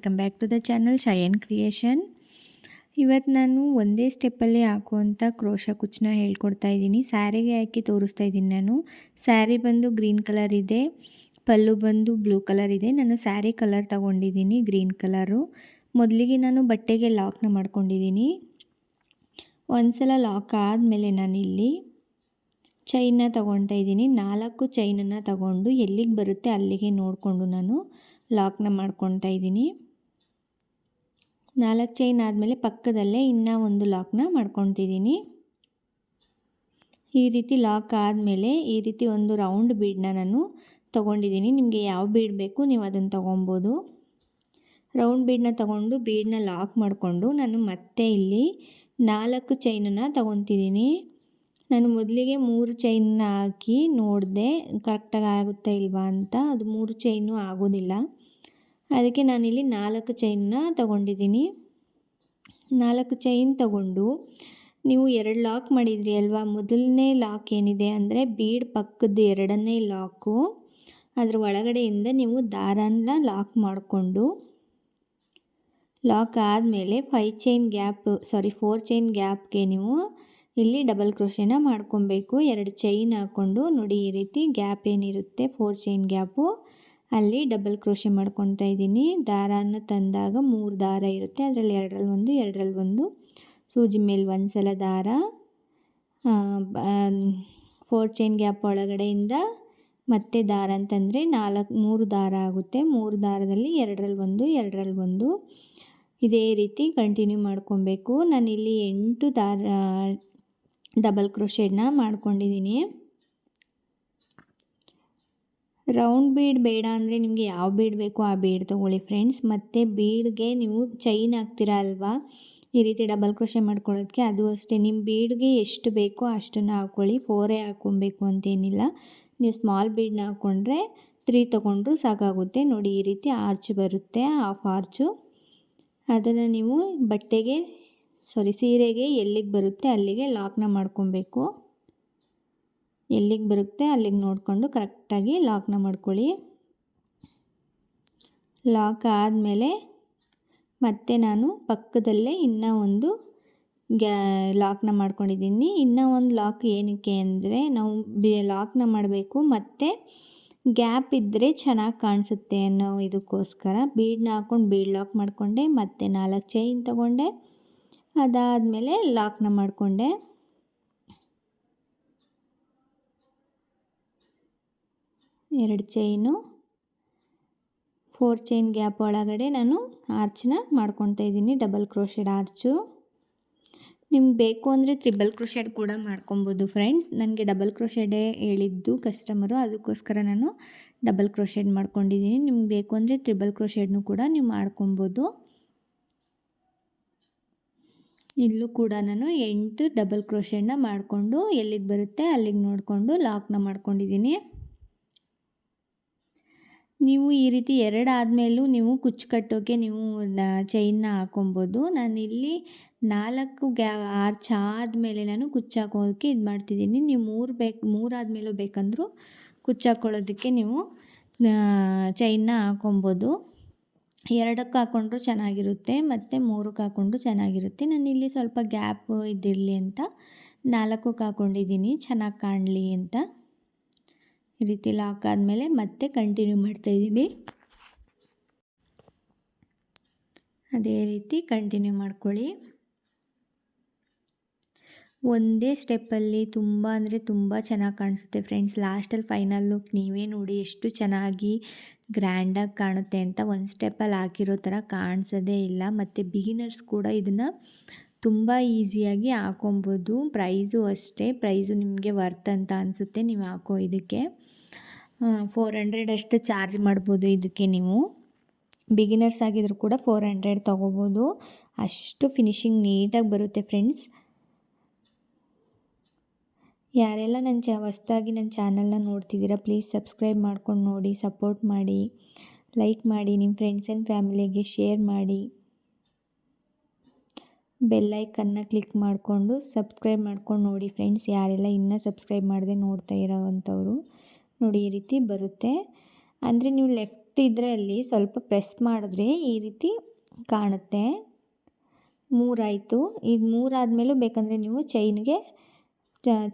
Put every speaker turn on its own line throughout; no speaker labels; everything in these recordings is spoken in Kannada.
Welcome back to the channel Shayan creation ಇವತ್ತು ನಾನು ಒಂದೇ ಸ್ಟೆಪ್ಪಲ್ಲಿ ಹಾಕುವಂಥ ಕ್ರೋಶ ಕುಚ್ಚನ್ನ ಹೇಳ್ಕೊಡ್ತಾ ಇದ್ದೀನಿ. ಸ್ಯಾರಿಗೆ ಹಾಕಿ ತೋರಿಸ್ತಾ ಇದ್ದೀನಿ ನಾನು. ಸ್ಯಾರಿ ಬಂದು ಗ್ರೀನ್ ಕಲರ್ ಇದೆ. ಪಲ್ಲು ಬಂದು ಬ್ಲೂ ಕಲರ್ ಇದೆ. ನಾನು ಸ್ಯಾರಿ ಕಲರ್ ತಗೊಂಡಿದ್ದೀನಿ ಗ್ರೀನ್ ಕಲರು. ಮೊದಲಿಗೆ ನಾನು ಬಟ್ಟೆಗೆ ಲಾಕ್ನ ಮಾಡ್ಕೊಂಡಿದ್ದೀನಿ. ಒಂದ್ಸಲ ಲಾಕ್ ಆದಮೇಲೆ ನಾನಿಲ್ಲಿ ಚೈನ್ನ ತೊಗೊಳ್ತಾ ಇದ್ದೀನಿ. ನಾಲ್ಕು ಚೈನನ್ನು ತಗೊಂಡು ಎಲ್ಲಿಗೆ ಬರುತ್ತೆ ಅಲ್ಲಿಗೆ ನೋಡಿಕೊಂಡು ನಾನು ಲಾಕ್ನ ಮಾಡ್ಕೊತಾ ಇದ್ದೀನಿ. ನಾಲ್ಕು ಚೈನ್ ಆದಮೇಲೆ ಪಕ್ಕದಲ್ಲೇ ಇನ್ನೂ ಒಂದು ಲಾಕ್ನ ಮಾಡ್ಕೊತಿದ್ದೀನಿ. ಈ ರೀತಿ ಲಾಕ್ ಆದಮೇಲೆ ಈ ರೀತಿ ಒಂದು ರೌಂಡ್ ಬೀಡನ್ನ ನಾನು ತೊಗೊಂಡಿದ್ದೀನಿ. ನಿಮಗೆ ಯಾವ ಬೀಡ್ ಬೇಕು ನೀವು ಅದನ್ನು ತೊಗೊಬೋದು. ರೌಂಡ್ ಬೀಡನ್ನ ತೊಗೊಂಡು ಬೀಡನ್ನ ಲಾಕ್ ಮಾಡಿಕೊಂಡು ನಾನು ಮತ್ತೆ ಇಲ್ಲಿ ನಾಲ್ಕು ಚೈನನ್ನು ತೊಗೊತಿದ್ದೀನಿ. ನಾನು ಮೊದಲಿಗೆ ಮೂರು ಚೈನ್ನ ಹಾಕಿ ನೋಡಿದೆ ಕರೆಕ್ಟಾಗಿ ಆಗುತ್ತಾ ಇಲ್ವಾ ಅಂತ. ಅದು ಮೂರು ಚೈನು ಆಗೋದಿಲ್ಲ. ಅದಕ್ಕೆ ನಾನಿಲ್ಲಿ ನಾಲ್ಕು ಚೈನ್ನ ತಗೊಂಡಿದ್ದೀನಿ. ನಾಲ್ಕು ಚೈನ್ ತಗೊಂಡು ನೀವು ಎರಡು ಲಾಕ್ ಮಾಡಿದ್ರಿ ಅಲ್ವಾ? ಮೊದಲನೇ ಲಾಕ್ ಏನಿದೆ ಅಂದರೆ ಬೀಡ್ ಪಕ್ಕದ ಎರಡನೇ ಲಾಕು. ಅದರ ಒಳಗಡೆಯಿಂದ ನೀವು ದಾರನ ಲಾಕ್ ಮಾಡಿಕೊಂಡು ಲಾಕ್ ಆದಮೇಲೆ five chain gap sorry four chain ಗ್ಯಾಪ್ಗೆ ನೀವು ಇಲ್ಲಿ ಡಬಲ್ ಕ್ರೋಶೆನ ಮಾಡ್ಕೊಬೇಕು. ಎರಡು ಚೈನ್ ಹಾಕ್ಕೊಂಡು ನೋಡಿ ಈ ರೀತಿ ಗ್ಯಾಪ್ ಏನಿರುತ್ತೆ ಫೋರ್ ಚೈನ್ ಗ್ಯಾಪು ಅಲ್ಲಿ ಡಬಲ್ ಕ್ರೋಶೆ ಮಾಡ್ಕೊತಾ ಇದ್ದೀನಿ. ದಾರಾನ ತಂದಾಗ ಮೂರು ದಾರ ಇರುತ್ತೆ. ಅದರಲ್ಲಿ ಎರಡರಲ್ಲಿ ಒಂದು ಎರಡರಲ್ಲಿ ಒಂದು. ಸೂಜಿ ಮೇಲೆ ಒಂದು ಸಲ ದಾರ ಫೋರ್ ಚೈನ್ ಗ್ಯಾಪ್ ಒಳಗಡೆಯಿಂದ ಮತ್ತೆ ದಾರ ಅಂತಂದರೆ ನಾಲ್ಕು, ಮೂರು ದಾರ ಆಗುತ್ತೆ. ಮೂರು ದಾರದಲ್ಲಿ ಎರಡರಲ್ಲಿ ಒಂದು ಎರಡರಲ್ಲಿ ಒಂದು. ಇದೇ ರೀತಿ ಕಂಟಿನ್ಯೂ ಮಾಡ್ಕೊಬೇಕು. ನಾನಿಲ್ಲಿ ಎಂಟು ದಾರ ಡಬಲ್ ಕ್ರೋಶೆಡ್ನ ಮಾಡ್ಕೊಂಡಿದ್ದೀನಿ. ರೌಂಡ್ ಬೀಡ್ ಬೇಡ ಅಂದರೆ ನಿಮಗೆ ಯಾವ ಬೀಡ್ ಬೇಕೋ ಆ ಬೀಡ್ ತೊಗೊಳ್ಳಿ ಫ್ರೆಂಡ್ಸ್ ಮತ್ತು ಬೀಡ್ಗೆ ನೀವು ಚೈನ್ ಹಾಕ್ತೀರಾ ಅಲ್ವಾ? ಈ ರೀತಿ ಡಬಲ್ ಕ್ರೋಶೆ ಮಾಡ್ಕೊಳ್ಳೋದಕ್ಕೆ ಅದು ಅಷ್ಟೇ. ನಿಮ್ಮ ಬೀಡ್ಗೆ ಎಷ್ಟು ಬೇಕೋ ಅಷ್ಟನ್ನು ಹಾಕ್ಕೊಳ್ಳಿ ಫೋರೇ ಹಾಕ್ಕೊಬೇಕು ಅಂತೇನಿಲ್ಲ. ನೀವು ಸ್ಮಾಲ್ ಬೀಡ್ನ ಹಾಕ್ಕೊಂಡ್ರೆ ತ್ರೀ ತೊಗೊಂಡ್ರು ಸಾಕಾಗುತ್ತೆ. ನೋಡಿ ಈ ರೀತಿ ಆರ್ಚ್ ಬರುತ್ತೆ ಹಾಫ್ ಆರ್ಚು ಅದನ್ನು ನೀವು ಬಟ್ಟೆಗೆ ಸಾರಿ ಸೀರೆಗೆ ಎಲ್ಲಿಗೆ ಬರುತ್ತೆ ಅಲ್ಲಿಗೆ ಲಾಕ್ನ ಮಾಡ್ಕೊಬೇಕು. ಎಲ್ಲಿಗೆ ಬರುತ್ತೆ ಅಲ್ಲಿಗೆ ನೋಡಿಕೊಂಡು ಕರೆಕ್ಟಾಗಿ ಲಾಕ್ನ ಮಾಡ್ಕೊಳ್ಳಿ. ಲಾಕ್ ಆದಮೇಲೆ ಮತ್ತೆ ನಾನು ಪಕ್ಕದಲ್ಲೇ ಇನ್ನೂ ಒಂದು ಗ್ಯಾ ಲಾಕ್ನ ಮಾಡ್ಕೊಂಡಿದ್ದೀನಿ. ಇನ್ನೂ ಒಂದು ಲಾಕ್ ಏನಕ್ಕೆ ಅಂದರೆ ನಾವು ಬಿ ಲಾಕ್ನ ಮಾಡಬೇಕು ಮತ್ತು ಗ್ಯಾಪ್ ಇದ್ದರೆ ಚೆನ್ನಾಗಿ ಕಾಣಿಸುತ್ತೆ ಅನ್ನೋ ಇದಕ್ಕೋಸ್ಕರ ಬೀಡ್ನ ಹಾಕ್ಕೊಂಡು ಬೀಡ್ ಲಾಕ್ ಮಾಡಿಕೊಂಡೆ, ಮತ್ತು ನಾಲ್ಕು ಚೈನ್ ತೊಗೊಂಡೆ, ಅದಾದಮೇಲೆ ಲಾಕ್ನ ಮಾಡಿಕೊಂಡೆ. ಎರಡು ಚೈನು, ಫೋರ್ ಚೈನ್ ಗ್ಯಾಪ್ ಒಳಗಡೆ ನಾನು ಆರ್ಚನ್ನ ಮಾಡ್ಕೊತಾ ಇದ್ದೀನಿ, ಡಬಲ್ ಕ್ರೋಶೆಡ್ ಆರ್ಚು. ನಿಮ್ಗೆ ಬೇಕು ಅಂದರೆ ತ್ರಿಬಲ್ ಕ್ರೋಶೆಡ್ ಕೂಡ ಮಾಡ್ಕೊಬೋದು ಫ್ರೆಂಡ್ಸ್. ನನಗೆ ಡಬಲ್ ಕ್ರೋಶೆಡೇ ಹೇಳಿದ್ದು ಕಸ್ಟಮರು, ಅದಕ್ಕೋಸ್ಕರ ನಾನು ಡಬಲ್ ಕ್ರೋಶೆಡ್ ಮಾಡ್ಕೊಂಡಿದ್ದೀನಿ. ನಿಮ್ಗೆ ಬೇಕು ಅಂದರೆ ತ್ರಿಬಲ್ ಕ್ರೋಶೆಡ್ನು ಕೂಡ ನೀವು ಮಾಡ್ಕೊಬೋದು. ಇಲ್ಲೂ ಕೂಡ ನಾನು ಎಂಟು ಡಬಲ್ ಕ್ರೋಶೆಡ್ನ ಮಾಡಿಕೊಂಡು ಎಲ್ಲಿಗೆ ಬರುತ್ತೆ ಅಲ್ಲಿಗೆ ನೋಡಿಕೊಂಡು ಲಾಕ್ನ ಮಾಡ್ಕೊಂಡಿದ್ದೀನಿ. ನೀವು ಈ ರೀತಿ ಎರಡು ಆದಮೇಲೂ ನೀವು ಕುಚ್ಚು ಕಟ್ಟೋಕ್ಕೆ ನೀವು ಚೈನ್ನ ಹಾಕೊಬೋದು. ನಾನಿಲ್ಲಿ ನಾಲ್ಕು ಗ್ಯಾ ಆರ್ಚ್ ಆದಮೇಲೆ ನಾನು ಕುಚ್ಚು ಹಾಕೋದಕ್ಕೆ ಇದು ಮಾಡ್ತಿದ್ದೀನಿ. ನೀವು ಮೂರು ಬೇಕು ಮೂರಾದಮೇಲೂ ಬೇಕಂದರೂ ಕುಚ್ಚು ಹಾಕ್ಕೊಳ್ಳೋದಕ್ಕೆ ನೀವು ಚೈನ್ನ ಹಾಕೊಬೋದು. ಎರಡಕ್ಕೆ ಹಾಕ್ಕೊಂಡ್ರು ಚೆನ್ನಾಗಿರುತ್ತೆ, ಮತ್ತು ಮೂರಕ್ಕೆ ಹಾಕೊಂಡ್ರು ಚೆನ್ನಾಗಿರುತ್ತೆ. ನಾನು ಇಲ್ಲಿ ಸ್ವಲ್ಪ ಗ್ಯಾಪ್ ಇದ್ದಿರಲಿ ಅಂತ ನಾಲ್ಕಕ್ಕೆ ಹಾಕ್ಕೊಂಡಿದ್ದೀನಿ ಚೆನ್ನಾಗಿ ಕಾಣಲಿ ಅಂತ. ಈ ರೀತಿ ಲಾಕ್ ಆದಮೇಲೆ ಮತ್ತೆ ಕಂಟಿನ್ಯೂ ಮಾಡ್ತಾಯಿದ್ದೀನಿ ಅದೇ ರೀತಿ ಕಂಟಿನ್ಯೂ ಮಾಡ್ಕೊಳ್ಳಿ. ಒಂದೇ ಸ್ಟೆಪ್ಪಲ್ಲಿ ತುಂಬ ಅಂದರೆ ತುಂಬ ಚೆನ್ನಾಗಿ ಕಾಣಿಸುತ್ತೆ ಫ್ರೆಂಡ್ಸ್ ಲಾಸ್ಟಲ್ಲಿ ಫೈನಲ್ ಲುಕ್ ನೀವೇ ನೋಡಿ ಎಷ್ಟು ಚೆನ್ನಾಗಿ ಗ್ರ್ಯಾಂಡಾಗಿ ಕಾಣುತ್ತೆ ಅಂತ ಒಂದು ಸ್ಟೆಪ್ಪಲ್ಲಿ ಹಾಕಿರೋ ಥರ ಕಾಣಿಸೋದೇ ಇಲ್ಲ. ಮತ್ತು ಬಿಗಿನರ್ಸ್ ಕೂಡ ಇದನ್ನು ತುಂಬ ಈಸಿಯಾಗಿ ಹಾಕೊಬೋದು. ಪ್ರೈಸು ಅಷ್ಟೇ. ಪ್ರೈಸು ನಿಮಗೆ ವರ್ತ್ ಅಂತ ಅನಿಸುತ್ತೆ ನೀವು ಹಾಕೋ ಇದಕ್ಕೆ. ಫೋರ್ ಹಂಡ್ರೆಡ್ ಅಷ್ಟು ಚಾರ್ಜ್ ಮಾಡ್ಬೋದು ಇದಕ್ಕೆ ನೀವು. ಬಿಗಿನರ್ಸ್ ಆಗಿದ್ರು ಕೂಡ ಫೋರ್ ಹಂಡ್ರೆಡ್ ತೊಗೋಬೋದು. ಅಷ್ಟು ಫಿನಿಶಿಂಗ್ ನೀಟಾಗಿ ಬರುತ್ತೆ ಫ್ರೆಂಡ್ಸ್ ಯಾರೆಲ್ಲ ನನ್ನ ಚ ಹೊಸ್ದಾಗಿ ನನ್ನ ಚಾನಲ್ನ ನೋಡ್ತಿದ್ದೀರಾ ಪ್ಲೀಸ್ ಸಬ್ಸ್ಕ್ರೈಬ್ ಮಾಡ್ಕೊಂಡು ನೋಡಿ ಸಪೋರ್ಟ್ ಮಾಡಿ ಲೈಕ್ ಮಾಡಿ ನಿಮ್ಮ ಫ್ರೆಂಡ್ಸ್ ಆ್ಯಂಡ್ ಫ್ಯಾಮಿಲಿಗೆ ಶೇರ್ ಮಾಡಿ. ಬೆಲ್ಲೈಕನ್ನ ಕ್ಲಿಕ್ ಮಾಡಿಕೊಂಡು ಸಬ್ಸ್ಕ್ರೈಬ್ ಮಾಡ್ಕೊಂಡು ನೋಡಿ ಫ್ರೆಂಡ್ಸ್ ಯಾರೆಲ್ಲ ಇನ್ನೂ ಸಬ್ಸ್ಕ್ರೈಬ್ ಮಾಡದೆ ನೋಡ್ತಾ ಇರೋವಂಥವ್ರು, ನೋಡಿ ಈ ರೀತಿ ಬರುತ್ತೆ. ಅಂದರೆ ನೀವು ಲೆಫ್ಟ್ ಇದರಲ್ಲಿ ಸ್ವಲ್ಪ ಪ್ರೆಸ್ ಮಾಡಿದ್ರೆ ಈ ರೀತಿ ಕಾಣುತ್ತೆ. ಮೂರಾಯಿತು. ಈಗ ಮೂರಾದಮೇಲೂ ಬೇಕಂದರೆ ನೀವು ಚೈನ್ಗೆ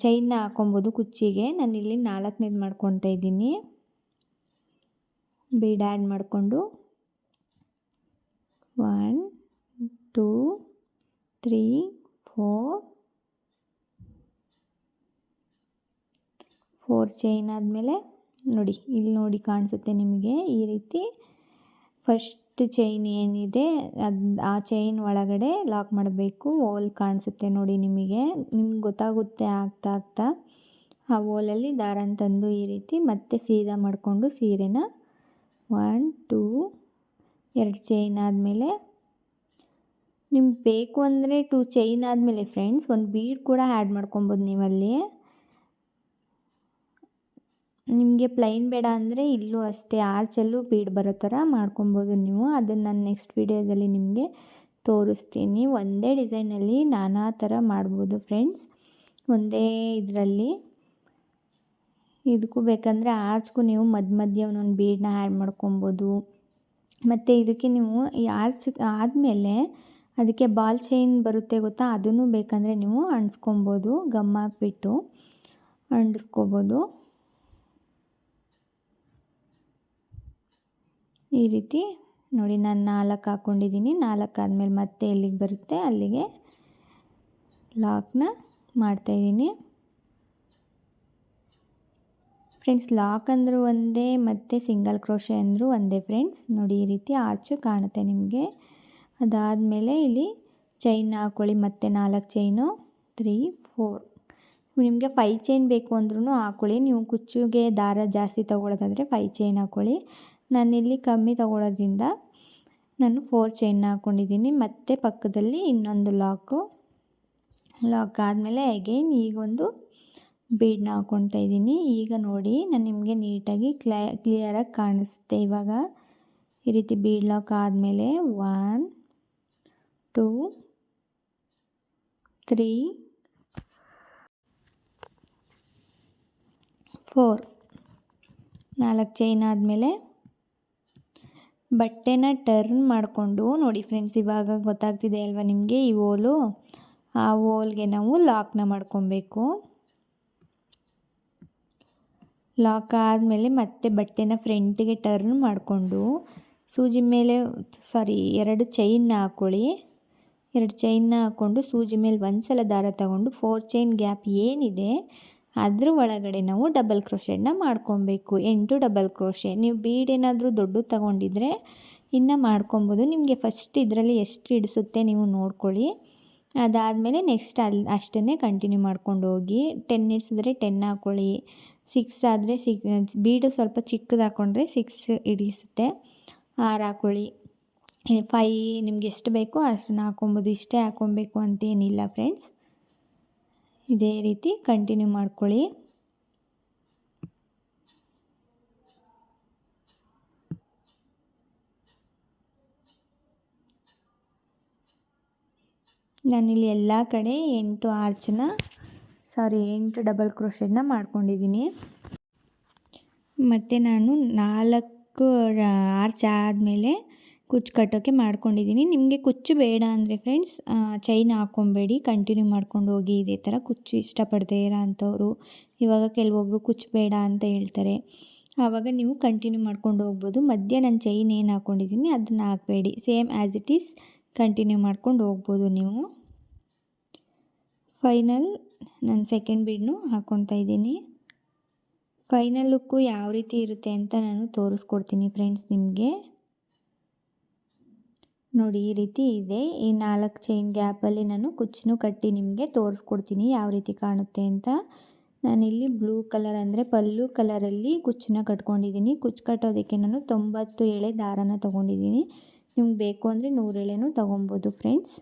ಚೈನ್ನ ಹಾಕೊಬೋದು ಕುಚ್ಚಿಗೆ. ನಾನಿಲ್ಲಿ ನಾಲ್ಕನೇದು ಮಾಡ್ಕೊತಾ ಇದ್ದೀನಿ. ಬೀಡ್ ಆ್ಯಡ್ ಮಾಡಿಕೊಂಡು. One two three four four chain ಆದಮೇಲೆ ನೋಡಿ, ಇಲ್ಲಿ ನೋಡಿ ಕಾಣಿಸುತ್ತೆ ನಿಮಗೆ ಈ ರೀತಿ. ಫಸ್ಟ್ ಚೈನ್ ಏನಿದೆ, ಅದು ಆ ಚೈನ್ ಒಳಗಡೆ ಲಾಕ್ ಮಾಡಬೇಕು. ಓಲ್ ಕಾಣಿಸುತ್ತೆ ನೋಡಿ ನಿಮಗೆ. ನಿಮ್ಗೆ ಗೊತ್ತಾಗುತ್ತೆ ಆಗ್ತಾ ಆಗ್ತಾ. ಆ ಓಲಲ್ಲಿ ದಾರ ತಂದು ಈ ರೀತಿ ಮತ್ತೆ ಸೀದಾ ಮಾಡಿಕೊಂಡು ಸೀರೆನ ಒನ್ ಟೂ ಎರಡು ಚೈನ್ ಆದಮೇಲೆ ನಿಮ್ಗೆ ಬೇಕು ಅಂದರೆ ಟು ಚೈನ್ ಆದಮೇಲೆ ಫ್ರೆಂಡ್ಸ್ ಒಂದು ಬೀಡ್ ಕೂಡ ಆ್ಯಡ್ ಮಾಡ್ಕೊಬೋದು ನೀವಲ್ಲಿ. ನಿಮಗೆ ಪ್ಲೈನ್ ಬೇಡ ಅಂದರೆ ಇಲ್ಲೂ ಅಷ್ಟೇ ಆರ್ಚಲ್ಲೂ ಬೀಡ್ ಬರೋ ಥರ ಮಾಡ್ಕೊಬೋದು ನೀವು. ಅದನ್ನು ನಾನು ನೆಕ್ಸ್ಟ್ ವಿಡಿಯೋದಲ್ಲಿ ನಿಮಗೆ ತೋರಿಸ್ತೀನಿ. ಒಂದೇ ಡಿಸೈನಲ್ಲಿ ನಾನಾ ಥರ ಮಾಡ್ಬೋದು ಫ್ರೆಂಡ್ಸ್ ಒಂದೇ ಇದರಲ್ಲಿ. ಇದಕ್ಕೂ ಬೇಕಂದರೆ ಆರ್ಚ್ಗೂ ನೀವು ಮಧ್ಯ ಮಧ್ಯ ಒಂದೊಂದು ಬೀಡನ್ನ ಆ್ಯಡ್ ಮಾಡ್ಕೊಬೋದು. ಮತ್ತು ಇದಕ್ಕೆ ನೀವು ಈ ಆರ್ಚ್ ಆದಮೇಲೆ ಅದಕ್ಕೆ ಬಾಲ್ ಚೈನ್ ಬರುತ್ತೆ ಗೊತ್ತಾ? ಅದನ್ನು ಬೇಕಂದರೆ ನೀವು ಅಂಟಿಸ್ಕೊಬೋದು, ಗಮ್ ಹಾಕ್ಬಿಟ್ಟು ಅಂಟಿಸ್ಕೋಬೋದು. ಈ ರೀತಿ ನೋಡಿ ನಾನು ನಾಲ್ಕು ಹಾಕ್ಕೊಂಡಿದ್ದೀನಿ. ನಾಲ್ಕು ಆದಮೇಲೆ ಮತ್ತೆ ಎಲ್ಲಿಗೆ ಬರುತ್ತೆ? ಅಲ್ಲಿಗೆ ಲಾಕ್ನ ಮಾಡ್ತಾಯಿದ್ದೀನಿ ಫ್ರೆಂಡ್ಸ್, ಲಾಕ್ ಅಂದರೂ ಒಂದೇ, ಮತ್ತು ಸಿಂಗಲ್ ಕ್ರೋಶೆ ಅಂದರೂ ಒಂದೇ ಫ್ರೆಂಡ್ಸ್. ನೋಡಿ ಈ ರೀತಿ ಆರ್ಚು ಕಾಣುತ್ತೆ ನಿಮಗೆ. ಅದಾದಮೇಲೆ ಇಲ್ಲಿ ಚೈನ್ ಹಾಕ್ಕೊಳ್ಳಿ ಮತ್ತೆ ನಾಲ್ಕು ಚೈನು ತ್ರೀ ಫೋರ್ ನಿಮಗೆ ಫೈ ಚೈನ್ ಬೇಕು ಅಂದ್ರೂ ಹಾಕ್ಕೊಳ್ಳಿ ನೀವು ಕುಚ್ಚುಗೆ ದಾರ ಜಾಸ್ತಿ ತೊಗೊಳೋದಾದರೆ ಫೈ ಚೈನ್ ಹಾಕ್ಕೊಳ್ಳಿ ನಾನಿಲ್ಲಿ ಕಮ್ಮಿ ತೊಗೊಳೋದ್ರಿಂದ ನಾನು ಫೋರ್ ಚೈನ್ ಹಾಕ್ಕೊಂಡಿದ್ದೀನಿ ಮತ್ತೆ ಪಕ್ಕದಲ್ಲಿ ಇನ್ನೊಂದು ಲಾಕು ಲಾಕ್ ಆದಮೇಲೆ ಅಗೈನ್ ಈಗೊಂದು ಬೀಡ್ನ ಹಾಕ್ಕೊತಾ ಇದ್ದೀನಿ. ಈಗ ನೋಡಿ, ನಾನು ನಿಮಗೆ ನೀಟಾಗಿ ಕ್ಲೈ ಕ್ಲಿಯರಾಗಿ ಕಾಣಿಸುತ್ತೆ. ಇವಾಗ ಈ ರೀತಿ ಬೀಡ್ ಲಾಕ್ ಆದಮೇಲೆ ಒನ್ ಟೂ ತ್ರೀ ಫೋರ್. ನಾಲ್ಕು ಚೈನ್ ಆದಮೇಲೆ ಬಟ್ಟೆನ ಟರ್ನ್ ಮಾಡಿಕೊಂಡು ನೋಡಿ ಫ್ರೆಂಡ್ಸ್, ಇವಾಗ ಗೊತ್ತಾಗ್ತಿದೆ ಅಲ್ವಾ ನಿಮಗೆ ಈ ಓಲು? ಆ ಓಲ್ಗೆ ನಾವು ಲಾಕ್ನ ಮಾಡ್ಕೊಬೇಕು. ಲಾಕ್ ಆದಮೇಲೆ ಮತ್ತೆ ಬಟ್ಟೆನ ಫ್ರಂಟಿಗೆ ಟರ್ನ್ ಮಾಡಿಕೊಂಡು ಸೂಜಿ ಮೇಲೆ, ಸಾರಿ, ಎರಡು ಚೈನ್ನ ಹಾಕ್ಕೊಳ್ಳಿ ಎರಡು ಚೈನ್ನ ಹಾಕ್ಕೊಂಡು ಸೂಜಿ ಮೇಲೆ ಒಂದು ಸಲ ದಾರ ತಗೊಂಡು ಫೋರ್ ಚೈನ್ ಗ್ಯಾಪ್ ಏನಿದೆ, ಅದ್ರ ಒಳಗಡೆ ನಾವು ಡಬಲ್ ಕ್ರೋಶೆಡ್ನ ಮಾಡ್ಕೊಬೇಕು. ಎಂಟು ಡಬಲ್ ಕ್ರೋಶೆ ನೀವು ಬೀಡ್ ಏನಾದರೂ ದೊಡ್ಡ ತಗೊಂಡಿದ್ರೆ ಇನ್ನು ಮಾಡ್ಕೊಬೋದು. ನಿಮಗೆ ಫಸ್ಟ್ ಇದರಲ್ಲಿ ಎಷ್ಟು ಹಿಡಿಸುತ್ತೆ ನೀವು ನೋಡ್ಕೊಳ್ಳಿ. ಅದಾದಮೇಲೆ ನೆಕ್ಸ್ಟ್ ಅಲ್ಲಿ ಅಷ್ಟನ್ನೇ ಕಂಟಿನ್ಯೂ ಮಾಡ್ಕೊಂಡು ಹೋಗಿ ಟೆನ್ ಹಿಡಿಸಿದ್ರೆ ಟೆನ್ ಹಾಕ್ಕೊಳ್ಳಿ ಸಿಕ್ಸ್ ಆದರೆ ಸಿಕ್ ಬೀಡು ಸ್ವಲ್ಪ ಚಿಕ್ಕದು ಹಾಕ್ಕೊಂಡ್ರೆ ಸಿಕ್ಸ್ ಹಿಡಿಸುತ್ತೆ. ಆರು ಹಾಕ್ಕೊಳ್ಳಿ ಫೈ ನಿಮ್ಗೆ ಎಷ್ಟು ಬೇಕೋ ಅಷ್ಟನ್ನು ಹಾಕ್ಕೊಬೋದು. ಇಷ್ಟೇ ಹಾಕ್ಕೊಬೇಕು ಅಂತೇನಿಲ್ಲ ಫ್ರೆಂಡ್ಸ್ ಇದೇ ರೀತಿ ಕಂಟಿನ್ಯೂ ಮಾಡ್ಕೊಳ್ಳಿ. ನಾನಿಲ್ಲಿ ಎಲ್ಲ ಕಡೆ ಎಂಟು ಆರ್ಚನ್ನ ಸಾರಿ ಎಂಟು ಡಬಲ್ ಕ್ರೋಶೆಡ್ನ ಮಾಡ್ಕೊಂಡಿದ್ದೀನಿ. ಮತ್ತು ನಾನು ನಾಲ್ಕು ಆರ್ಚ್ ಆದಮೇಲೆ ಕುಚ್ಚು ಕಟ್ಟೋಕ್ಕೆ ಮಾಡ್ಕೊಂಡಿದ್ದೀನಿ. ನಿಮಗೆ ಕುಚ್ಚು ಬೇಡ ಅಂದರೆ ಫ್ರೆಂಡ್ಸ್ ಚೈನ್ ಹಾಕ್ಕೊಬೇಡಿ ಕಂಟಿನ್ಯೂ ಮಾಡ್ಕೊಂಡು ಹೋಗಿ ಇದೇ ಥರ ಕುಚ್ಚು ಇಷ್ಟಪಡದೇ ಇರೋ ಅಂಥವ್ರು ಇವಾಗ ಕೆಲವೊಬ್ಬರು ಕುಚ್ಚು ಬೇಡ ಅಂತ ಹೇಳ್ತಾರೆ. ಆವಾಗ ನೀವು ಕಂಟಿನ್ಯೂ ಮಾಡ್ಕೊಂಡು ಹೋಗ್ಬೋದು. ಮಧ್ಯೆ ನಾನು ಚೈನ್ ಏನು ಹಾಕ್ಕೊಂಡಿದ್ದೀನಿ, ಅದನ್ನು ಹಾಕಬೇಡಿ. Same as it is continue ಮಾಡ್ಕೊಂಡು ಹೋಗ್ಬೋದು ನೀವು. ಫೈನಲ್ ನಾನು ಸೆಕೆಂಡ್ ಬೀಡ್ನು ಹಾಕ್ಕೊತಾ ಇದ್ದೀನಿ. ಫೈನಲ್ ಲುಕ್ಕು ಯಾವ ರೀತಿ ಇರುತ್ತೆ ಅಂತ ನಾನು ತೋರಿಸ್ಕೊಡ್ತೀನಿ ಫ್ರೆಂಡ್ಸ್ ನಿಮಗೆ. ನೋಡಿ, ಈ ರೀತಿ ಇದೆ. ಈ ನಾಲ್ಕು ಚೈನ್ ಗ್ಯಾಪಲ್ಲಿ ನಾನು ಕುಚ್ಚನ್ನು ಕಟ್ಟಿ ನಿಮಗೆ ತೋರಿಸ್ಕೊಡ್ತೀನಿ ಯಾವ ರೀತಿ ಕಾಣುತ್ತೆ ಅಂತ. ನಾನಿಲ್ಲಿ ಬ್ಲೂ ಕಲರ್ ಅಂದರೆ ಪಲ್ಲು ಕಲರಲ್ಲಿ ಕುಚ್ಚನ್ನ ಕಟ್ಕೊಂಡಿದ್ದೀನಿ. ಕುಚ್ಚು ಕಟ್ಟೋದಕ್ಕೆ ನಾನು ತೊಂಬತ್ತು ಎಳೆ ದಾರನ ತೊಗೊಂಡಿದ್ದೀನಿ. ನಿಮ್ಗೆ ಬೇಕು ಅಂದರೆ ನೂರು ಎಳೆನೂ ತೊಗೊಬೋದು ಫ್ರೆಂಡ್ಸ್